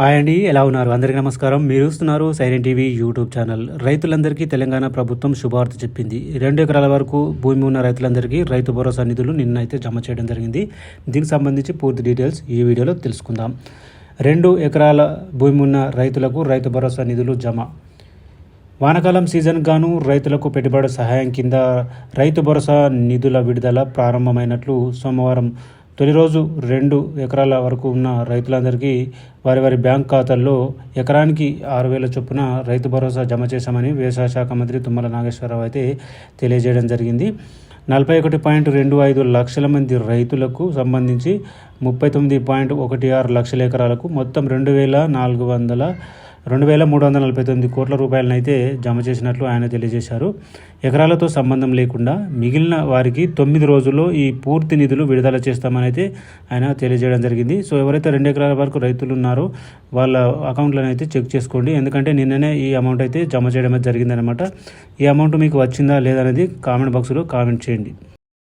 Hi అండి ఎలా ఉన్నారు? అందరికీ నమస్కారం. మీరు చూస్తున్నారు సైలెంట్ టీవీ యూట్యూబ్ ఛానల్. రైతులందరికీ తెలంగాణ ప్రభుత్వం శుభార్త చెప్పింది. రెండు ఎకరాల వరకు భూమి ఉన్న రైతులందరికీ రైతు భరోసా నిధులు నిన్న అయితే జమ చేయడం జరిగింది. దీనికి సంబంధించి పూర్తి డీటెయిల్స్ ఈ వీడియోలో తెలుసుకుందాం. రెండు ఎకరాల భూమి ఉన్న రైతులకు రైతు భరోసా నిధులు జమ. వానాకాలం సీజన్ గాను రైతులకు పెట్టుబడి సహాయం కింద రైతు భరోసా నిధుల విడుదల ప్రారంభమైనట్లు సోమవారం తొలి రోజు రెండు ఎకరాల వరకు ఉన్న రైతులందరికీ వారి వారి బ్యాంక్ ఖాతాల్లో ఎకరానికి ఆరు వేల చొప్పున రైతు భరోసా జమ చేశామని వ్యవసాయ శాఖ మంత్రి తుమ్మల నాగేశ్వరరావు అయితే తెలియజేయడం జరిగింది. నలభై ఒకటి పాయింట్ రెండు ఐదు లక్షల మంది రైతులకు సంబంధించి ముప్పై తొమ్మిది పాయింట్ ఒకటి ఆరు లక్షల ఎకరాలకు మొత్తం రెండు వేల నాలుగు వందల రెండు వేల మూడు వందల నలభై తొమ్మిది కోట్ల రూపాయలనైతే జమ చేసినట్లు ఆయన తెలియజేశారు. ఎకరాలతో సంబంధం లేకుండా మిగిలిన వారికి తొమ్మిది రోజుల్లో ఈ పూర్తి నిధులు విడుదల చేస్తామని అయితే ఆయన తెలియజేయడం జరిగింది. సో ఎవరైతే రెండు ఎకరాల వరకు రైతులు ఉన్నారో వాళ్ళ అకౌంట్లను అయితే చెక్ చేసుకోండి. ఎందుకంటే నిన్ననే ఈ అమౌంట్ అయితే జమ చేయడం జరిగిందనమాట. ఈ అమౌంట్ మీకు వచ్చిందా లేదా అనేది కామెంట్ బాక్స్లో కామెంట్ చేయండి.